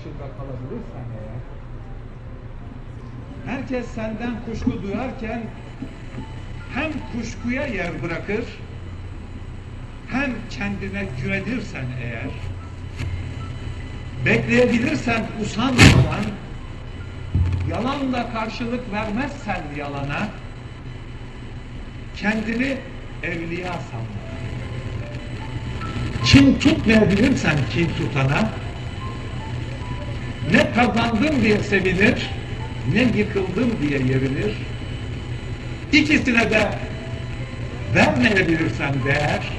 başında kalabilirsen eğer, herkes senden kuşku duyarken hem kuşkuya yer bırakır, hem kendine güvenirsen eğer, bekleyebilirsen usanmadan, yalanla karşılık vermezsen yalana, kendini evliya sanma. Kin tutmayabilirsen kin tutana, ne kazandın diye sevinir, ne yıkıldın diye yerinir. İkisine de vermeyebilirsen değer,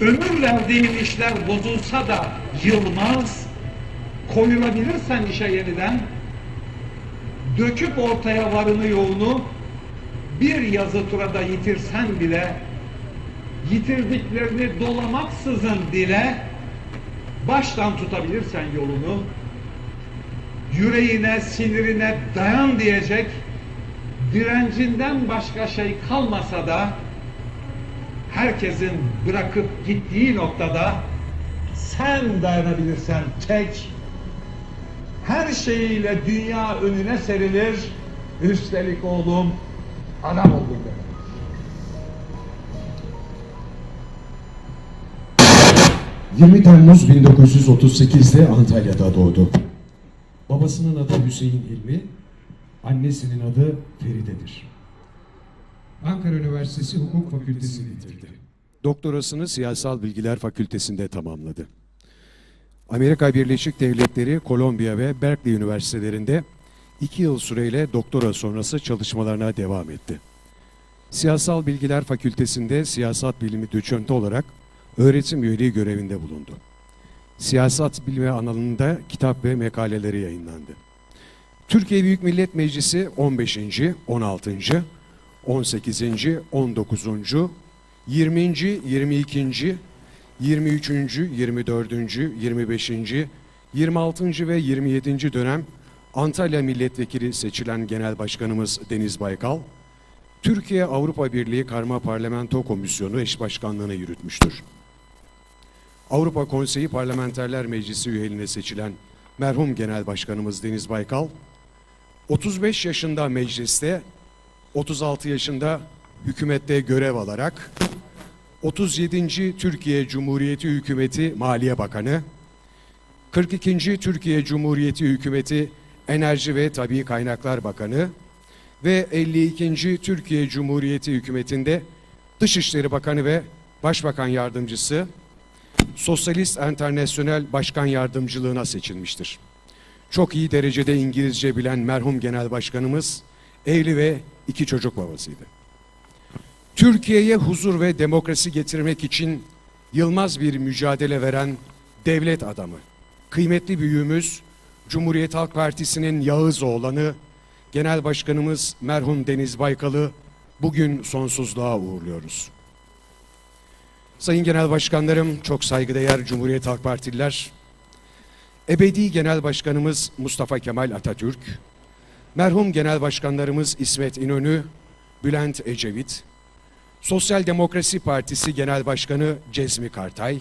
ömür verdiğin işler bozulsa da yılmaz, koyulabilirsen işe yeniden, döküp ortaya varını yoğunu, bir yazı turada yitirsen bile, yitirdiklerini dolamaksızın dile, baştan tutabilirsen yolunu, yüreğine, sinirine dayan diyecek, direncinden başka şey kalmasa da, herkesin bırakıp gittiği noktada, sen dayanabilirsen tek, her şeyiyle dünya önüne serilir, üstelik oğlum adam oldun 20 Temmuz 1938'de Antalya'da doğdu. Babasının adı Hüseyin Hilmi, annesinin adı Feride'dir. Ankara Üniversitesi Hukuk Fakültesini bitirdi. Doktorasını Siyasal Bilgiler Fakültesinde tamamladı. Amerika Birleşik Devletleri, Kolombiya ve Berkeley Üniversitelerinde iki yıl süreyle doktora sonrası çalışmalarına devam etti. Siyasal Bilgiler Fakültesinde siyasat bilimi doçenti olarak öğretim üyeliği görevinde bulundu. Siyasat bilimi alanında kitap ve makaleleri yayınlandı. Türkiye Büyük Millet Meclisi 15. 16. 18. 19. 20. 22. 23. 24. 25. 26. ve 27. dönem Antalya Milletvekili seçilen Genel Başkanımız Deniz Baykal, Türkiye Avrupa Birliği Karma Parlamento Komisyonu eş başkanlığını yürütmüştür. Avrupa Konseyi Parlamenterler Meclisi üyeliğine seçilen merhum Genel Başkanımız Deniz Baykal, 35 yaşında mecliste, 36 yaşında hükümette görev alarak 37. Türkiye Cumhuriyeti Hükümeti Maliye Bakanı, 42. Türkiye Cumhuriyeti Hükümeti Enerji ve Tabii Kaynaklar Bakanı ve 52. Türkiye Cumhuriyeti Hükümeti'nde Dışişleri Bakanı ve Başbakan Yardımcısı Sosyalist Enternasyonel Başkan Yardımcılığına seçilmiştir. Çok iyi derecede İngilizce bilen merhum Genel Başkanımız evli ve iki çocuk babasıydı. Türkiye'ye huzur ve demokrasi getirmek için yılmaz bir mücadele veren devlet adamı, kıymetli büyüğümüz Cumhuriyet Halk Partisi'nin Yağız oğlanı, Genel Başkanımız merhum Deniz Baykal'ı bugün sonsuzluğa uğurluyoruz. Sayın Genel Başkanlarım, çok saygıdeğer Cumhuriyet Halk Partililer, ebedi Genel Başkanımız Mustafa Kemal Atatürk, merhum Genel Başkanlarımız İsmet İnönü, Bülent Ecevit, Sosyal Demokrasi Partisi Genel Başkanı Cezmi Kartay,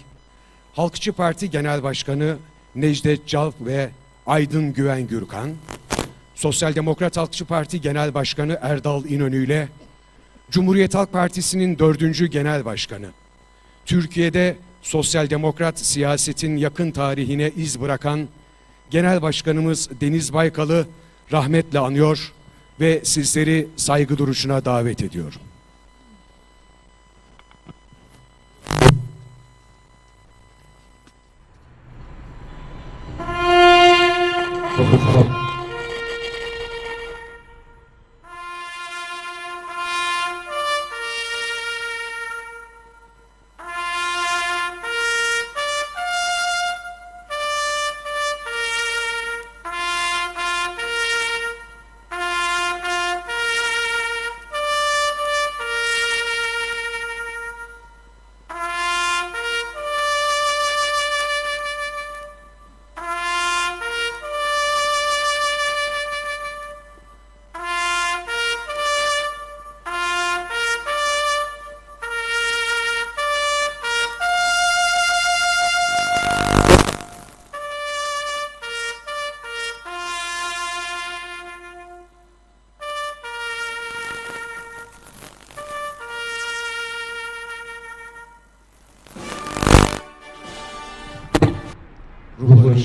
Halkçı Parti Genel Başkanı Necdet Calp ve Aydın Güven Gürkan, Sosyal Demokrat Halkçı Parti Genel Başkanı Erdal İnönü ile Cumhuriyet Halk Partisi'nin dördüncü Genel Başkanı, Türkiye'de sosyal demokrat siyasetin yakın tarihine iz bırakan Genel Başkanımız Deniz Baykal'ı rahmetle anıyor ve sizleri saygı duruşuna davet ediyorum.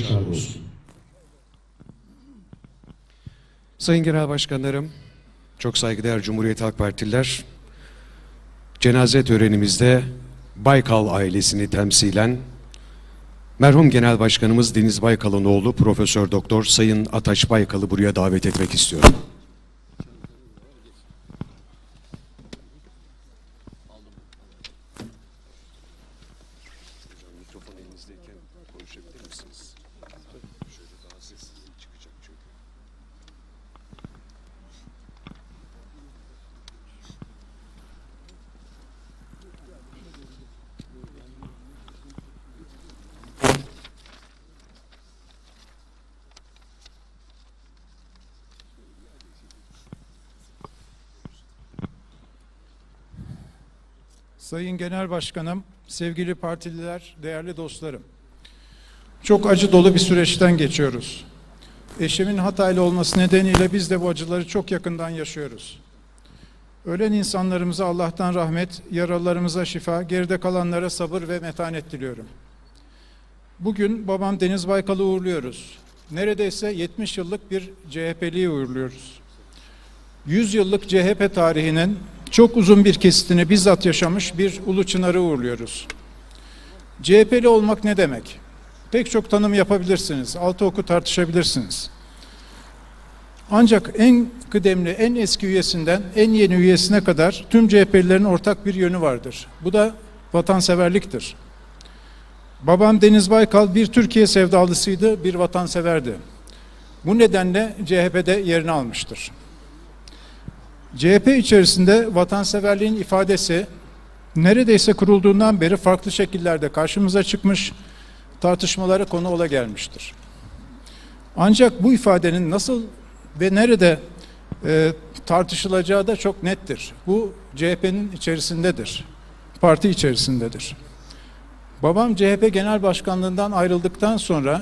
Başlar olsun. Sayın Genel Başkanlarım, çok saygıdeğer Cumhuriyet Halk Partililer, cenaze törenimizde Baykal ailesini temsilen merhum Genel Başkanımız Deniz Baykal'ın oğlu Profesör Doktor Sayın Ataç Baykal'ı buraya davet etmek istiyorum. Sayın Genel Başkanım, sevgili partililer, değerli dostlarım. Çok acı dolu bir süreçten geçiyoruz. Eşimin Hataylı olması nedeniyle biz de bu acıları çok yakından yaşıyoruz. Ölen insanlarımıza Allah'tan rahmet, yaralılarımıza şifa, geride kalanlara sabır ve metanet diliyorum. Bugün babam Deniz Baykal'ı uğurluyoruz. Neredeyse 70 yıllık bir CHP'liyi uğurluyoruz. 100 yıllık CHP tarihinin çok uzun bir kesitini bizzat yaşamış bir Ulu Çınar'ı uğurluyoruz. CHP'li olmak ne demek? Pek çok tanım yapabilirsiniz, altı oku tartışabilirsiniz. Ancak en kıdemli, en eski üyesinden en yeni üyesine kadar tüm CHP'lilerin ortak bir yönü vardır. Bu da vatanseverliktir. Babam Deniz Baykal bir Türkiye sevdalısıydı, bir vatanseverdi. Bu nedenle CHP'de yerini almıştır. CHP içerisinde vatanseverliğin ifadesi neredeyse kurulduğundan beri farklı şekillerde karşımıza çıkmış, tartışmalara konu ola gelmiştir. Ancak bu ifadenin nasıl ve nerede e, tartışılacağı da çok nettir. Bu CHP'nin içerisindedir, parti içerisindedir. Babam CHP Genel Başkanlığından ayrıldıktan sonra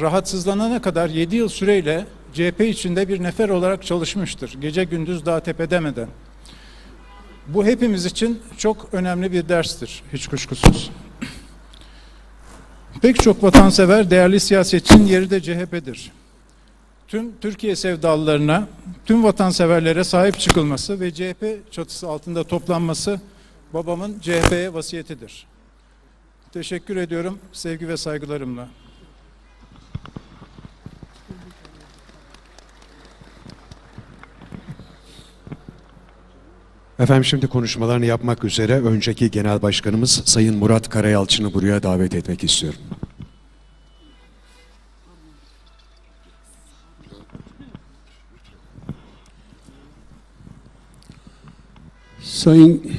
rahatsızlanana kadar 7 yıl süreyle CHP içinde bir nefer olarak çalışmıştır. Gece gündüz dağ tepe demeden. Bu hepimiz için çok önemli bir derstir, hiç kuşkusuz. Pek çok vatansever, değerli siyasetçinin yeri de CHP'dir. Tüm Türkiye sevdalılarına, tüm vatanseverlere sahip çıkılması ve CHP çatısı altında toplanması babamın CHP'ye vasiyetidir. Teşekkür ediyorum sevgi ve saygılarımla. Efendim şimdi konuşmalarını yapmak üzere önceki Genel Başkanımız Sayın Murat Karayalçın'ı buraya davet etmek istiyorum. Sayın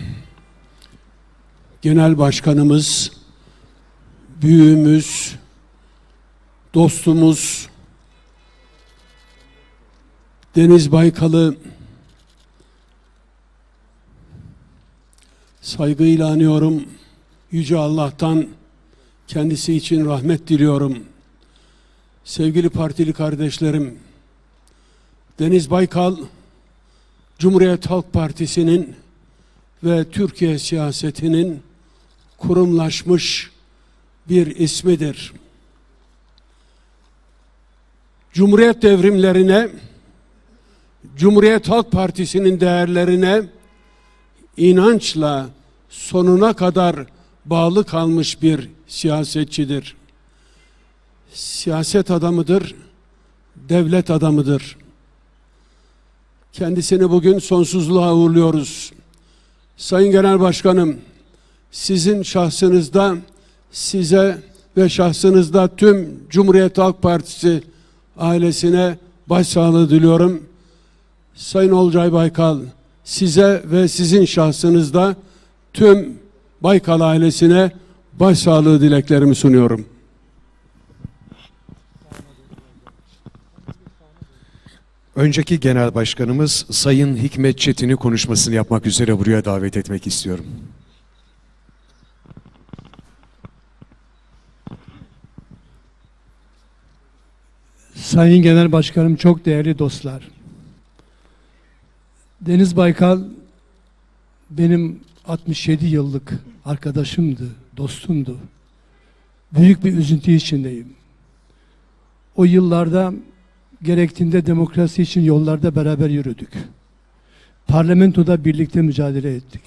Genel Başkanımız, büyüğümüz, dostumuz Deniz Baykal'ı saygıyla anıyorum. Yüce Allah'tan kendisi için rahmet diliyorum. Sevgili partili kardeşlerim, Deniz Baykal, Cumhuriyet Halk Partisi'nin ve Türkiye siyasetinin kurumlaşmış bir ismidir. Cumhuriyet devrimlerine, Cumhuriyet Halk Partisi'nin değerlerine inançla sonuna kadar bağlı kalmış bir siyasetçidir. Siyaset adamıdır, devlet adamıdır. Kendisini bugün sonsuzluğa uğurluyoruz. Sayın Genel Başkanım, sizin şahsınızda size ve şahsınızda tüm Cumhuriyet Halk Partisi ailesine başsağlığı diliyorum. Sayın Olcay Baykal, size ve sizin şahsınızda tüm Baykal ailesine başsağlığı dileklerimi sunuyorum. Önceki Genel Başkanımız Sayın Hikmet Çetin'i konuşmasını yapmak üzere buraya davet etmek istiyorum. Sayın Genel Başkanım, çok değerli dostlar. Deniz Baykal benim 67 yıllık arkadaşımdı, dostumdu. Büyük bir üzüntü içindeyim. o yıllarda gerektiğinde demokrasi için yollarda beraber yürüdük. Parlamentoda birlikte mücadele ettik.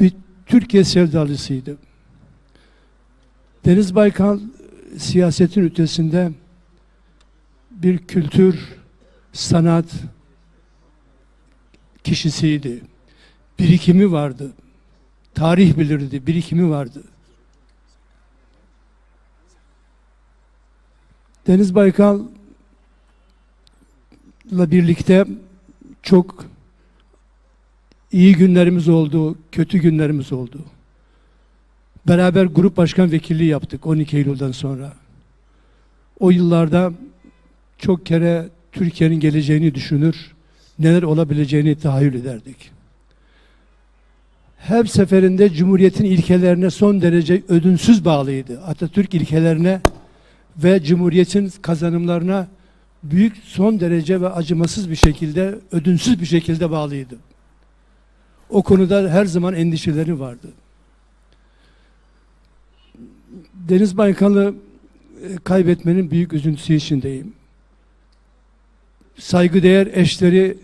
Bir Türkiye sevdalısıydı. Deniz Baykal siyasetin ötesinde bir kültür, sanat kişisiydi. Birikimi vardı. Tarih bilirdi, birikimi vardı. Deniz Baykal'la birlikte çok iyi günlerimiz oldu, kötü günlerimiz oldu. Beraber grup başkan vekilliği yaptık 12 Eylül'den sonra. O yıllarda çok kere Türkiye'nin geleceğini düşünür, neler olabileceğini tahayyül ederdik. Her seferinde Cumhuriyet'in ilkelerine son derece ödünsüz bağlıydı. Atatürk ilkelerine ve Cumhuriyet'in kazanımlarına büyük son derece ve acımasız bir şekilde, ödünsüz bir şekilde bağlıydı. O konuda her zaman endişeleri vardı. Deniz Baykal'ı e, kaybetmenin büyük üzüntüsü içindeyim. Saygıdeğer eşleri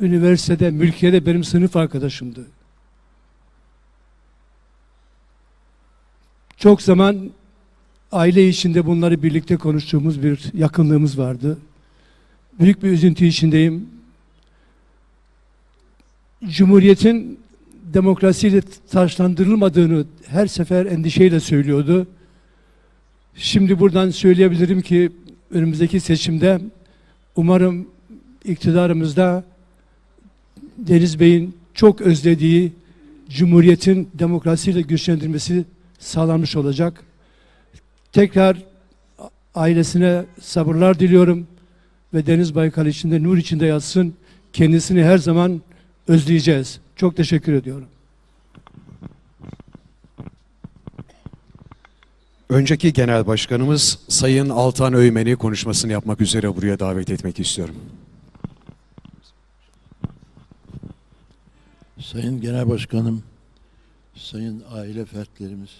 üniversitede, mülkiyede benim sınıf arkadaşımdı. Çok zaman aile içinde bunları birlikte konuştuğumuz bir yakınlığımız vardı. Büyük bir üzüntü içindeyim. Cumhuriyetin demokrasiyle taşlandırılmadığını her sefer endişeyle söylüyordu. Şimdi buradan söyleyebilirim ki önümüzdeki seçimde umarım iktidarımızda Deniz Bey'in çok özlediği Cumhuriyetin demokrasiyle güçlendirmesi sağlanmış olacak. Tekrar ailesine sabırlar diliyorum ve Deniz Baykal içinde nur içinde yatsın. Kendisini her zaman özleyeceğiz. Çok teşekkür ediyorum. Önceki genel başkanımız Sayın Altan Öymen'i konuşmasını yapmak üzere buraya davet etmek istiyorum. Sayın Genel Başkanım, sayın aile fertlerimiz,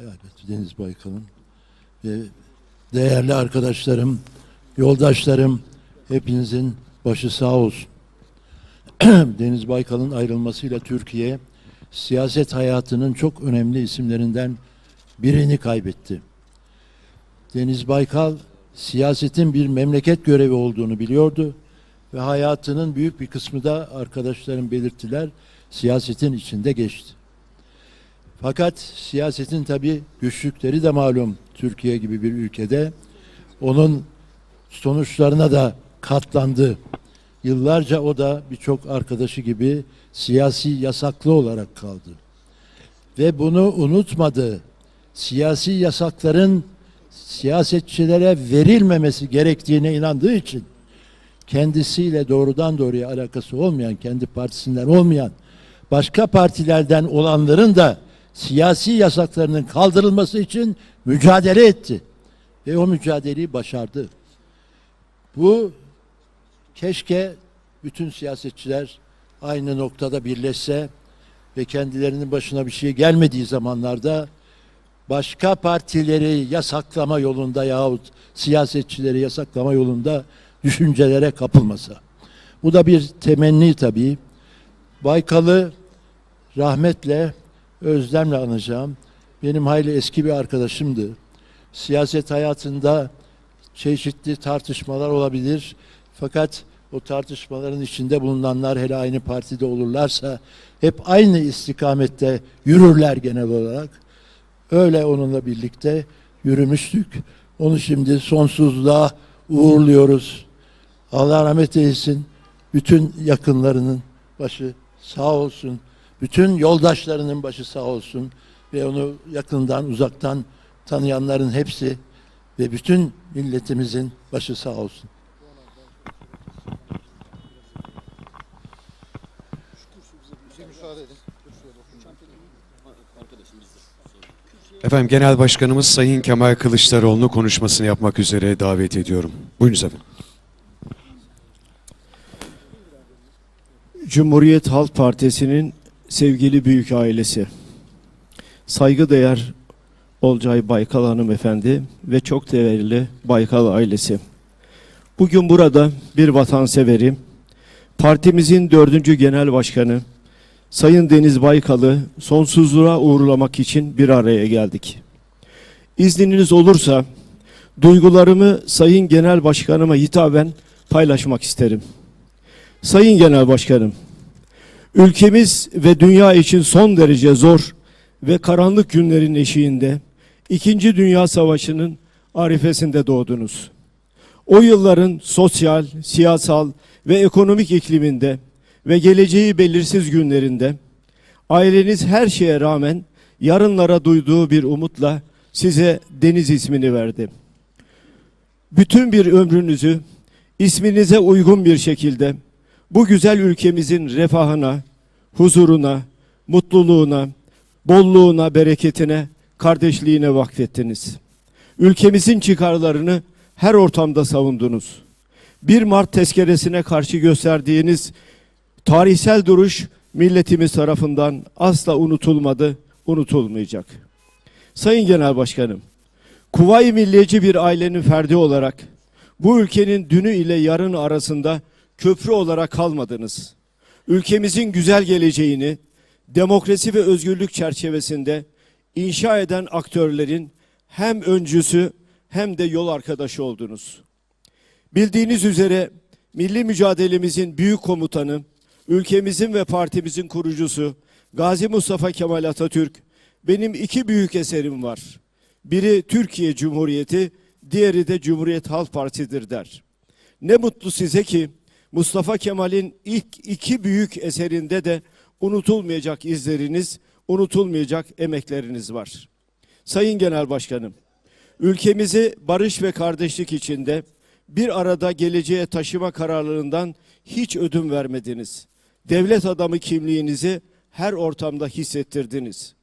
elbette Deniz Baykal'ın ve değerli arkadaşlarım, yoldaşlarım, hepinizin başı sağ olsun. Deniz Baykal'ın ayrılmasıyla Türkiye, siyaset hayatının çok önemli isimlerinden birini kaybetti. Deniz Baykal, siyasetin bir memleket görevi olduğunu biliyordu ve hayatının büyük bir kısmı da arkadaşlarım belirttiler, siyasetin içinde geçti. Fakat siyasetin tabi güçlükleri de malum Türkiye gibi bir ülkede. Onun sonuçlarına da katlandı. Yıllarca o da birçok arkadaşı gibi siyasi yasaklı olarak kaldı. Ve bunu unutmadı. Siyasi yasakların siyasetçilere verilmemesi gerektiğine inandığı için kendisiyle doğrudan doğruya alakası olmayan, kendi partisinden olmayan başka partilerden olanların da siyasi yasaklarının kaldırılması için mücadele etti. Ve o mücadeleyi başardı. Bu keşke bütün siyasetçiler aynı noktada birleşse ve kendilerinin başına bir şey gelmediği zamanlarda başka partileri yasaklama yolunda yahut siyasetçileri yasaklama yolunda düşüncelere kapılmasa. Bu da bir temenni tabii. Baykal'ı rahmetle, özlemle anacağım. Benim hayli eski bir arkadaşımdı. Siyaset hayatında çeşitli tartışmalar olabilir. Fakat o tartışmaların içinde bulunanlar hele aynı partide olurlarsa hep aynı istikamette yürürler genel olarak. Öyle onunla birlikte yürümüştük. Onu şimdi sonsuzluğa uğurluyoruz. Allah rahmet eylesin. Bütün yakınlarının başı sağ olsun. Bütün yoldaşlarının başı sağ olsun. Ve onu yakından uzaktan tanıyanların hepsi ve bütün milletimizin başı sağ olsun. Efendim Genel Başkanımız Sayın Kemal Kılıçdaroğlu'nu konuşmasını yapmak üzere davet ediyorum. Buyurunuz efendim. Cumhuriyet Halk Partisi'nin sevgili büyük ailesi, saygıdeğer Olcay Baykal hanımefendi ve çok değerli Baykal ailesi. Bugün burada bir vatanseverim, partimizin dördüncü genel başkanı Sayın Deniz Baykal'ı sonsuzluğa uğurlamak için bir araya geldik. İzniniz olursa duygularımı Sayın Genel Başkanıma hitaben paylaşmak isterim. Sayın Genel Başkanım, ülkemiz ve dünya için son derece zor ve karanlık günlerin eşiğinde İkinci Dünya Savaşı'nın arifesinde doğdunuz. O yılların sosyal, siyasal ve ekonomik ikliminde ve geleceği belirsiz günlerinde aileniz her şeye rağmen yarınlara duyduğu bir umutla size Deniz ismini verdi. Bütün bir ömrünüzü isminize uygun bir şekilde bu güzel ülkemizin refahına, huzuruna, mutluluğuna, bolluğuna, bereketine, kardeşliğine vakfettiniz. Ülkemizin çıkarlarını her ortamda savundunuz. 1 Mart tezkeresine karşı gösterdiğiniz tarihsel duruş milletimiz tarafından asla unutulmadı, unutulmayacak. Sayın Genel Başkanım, Kuvayi Milliyeci bir ailenin ferdi olarak bu ülkenin dünü ile yarını arasında köprü olarak kalmadınız. Ülkemizin güzel geleceğini demokrasi ve özgürlük çerçevesinde inşa eden aktörlerin hem öncüsü hem de yol arkadaşı oldunuz. Bildiğiniz üzere milli mücadelemizin büyük komutanı, ülkemizin ve partimizin kurucusu Gazi Mustafa Kemal Atatürk benim iki büyük eserim var. Biri Türkiye Cumhuriyeti, diğeri de Cumhuriyet Halk Partisi'dir der. Ne mutlu size ki Mustafa Kemal'in ilk iki büyük eserinde de unutulmayacak izleriniz, unutulmayacak emekleriniz var. Sayın Genel Başkanım, ülkemizi barış ve kardeşlik içinde bir arada geleceğe taşıma kararlarından hiç ödün vermediniz. Devlet adamı kimliğinizi her ortamda hissettirdiniz.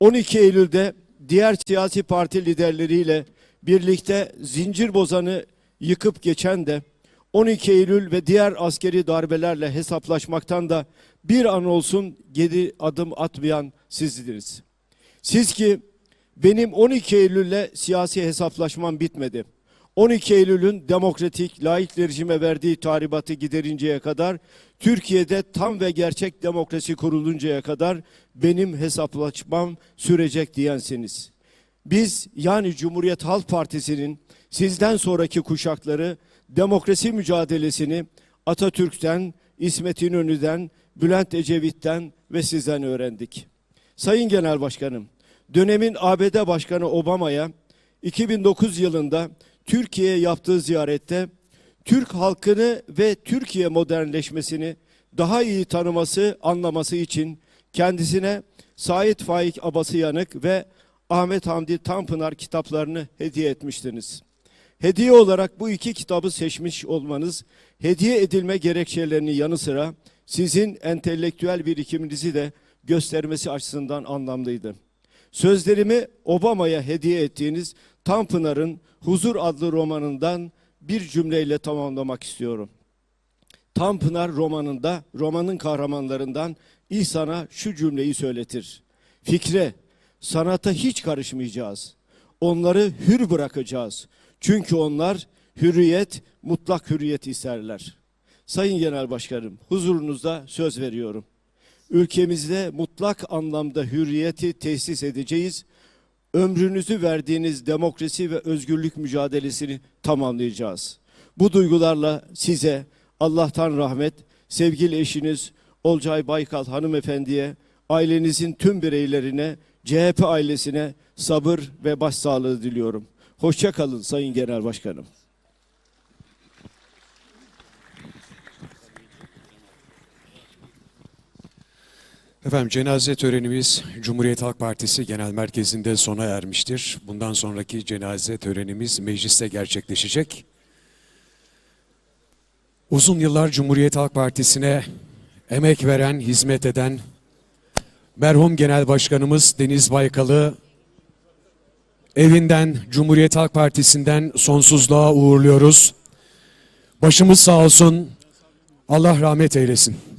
12 Eylül'de diğer siyasi parti liderleriyle birlikte zincir bozanı yıkıp geçen de 12 Eylül ve diğer askeri darbelerle hesaplaşmaktan da bir an olsun geri adım atmayan sizdiniz. Siz ki benim 12 Eylül'le siyasi hesaplaşmam bitmedi. 12 Eylül'ün demokratik, layık rejime verdiği tahribatı giderinceye kadar, Türkiye'de tam ve gerçek demokrasi kuruluncaya kadar benim hesaplaşmam sürecek diyensiniz. Biz yani Cumhuriyet Halk Partisi'nin sizden sonraki kuşakları demokrasi mücadelesini Atatürk'ten, İsmet İnönü'den, Bülent Ecevit'ten ve sizden öğrendik. Sayın Genel Başkanım, dönemin ABD Başkanı Obama'ya 2009 yılında Türkiye'ye yaptığı ziyarette Türk halkını ve Türkiye modernleşmesini daha iyi tanıması, anlaması için kendisine Sait Faik Abası Yanık ve Ahmet Hamdi Tanpınar kitaplarını hediye etmiştiniz. Hediye olarak bu iki kitabı seçmiş olmanız hediye edilme gerekçelerinin yanı sıra sizin entelektüel birikiminizi de göstermesi açısından anlamlıydı. Sözlerimi Obama'ya hediye ettiğiniz Tanpınar'ın Huzur adlı romanından bir cümleyle tamamlamak istiyorum. Tanpınar romanında romanın kahramanlarından İhsan'a şu cümleyi söyletir. Fikre, sanata hiç karışmayacağız. Onları hür bırakacağız. Çünkü onlar hürriyet, mutlak hürriyet isterler. Sayın Genel Başkanım, huzurunuzda söz veriyorum. Ülkemizde mutlak anlamda hürriyeti tesis edeceğiz. Ömrünüzü verdiğiniz demokrasi ve özgürlük mücadelesini tamamlayacağız. Bu duygularla size Allah'tan rahmet, sevgili eşiniz Olcay Baykal hanımefendiye, ailenizin tüm bireylerine, CHP ailesine sabır ve başsağlığı diliyorum. Hoşça kalın Sayın Genel Başkanım. Efendim cenaze törenimiz Cumhuriyet Halk Partisi Genel Merkezi'nde sona ermiştir. Bundan sonraki cenaze törenimiz mecliste gerçekleşecek. Uzun yıllar Cumhuriyet Halk Partisi'ne emek veren, hizmet eden merhum Genel Başkanımız Deniz Baykal'ı evinden, Cumhuriyet Halk Partisi'nden sonsuzluğa uğurluyoruz. Başımız sağ olsun. Allah rahmet eylesin.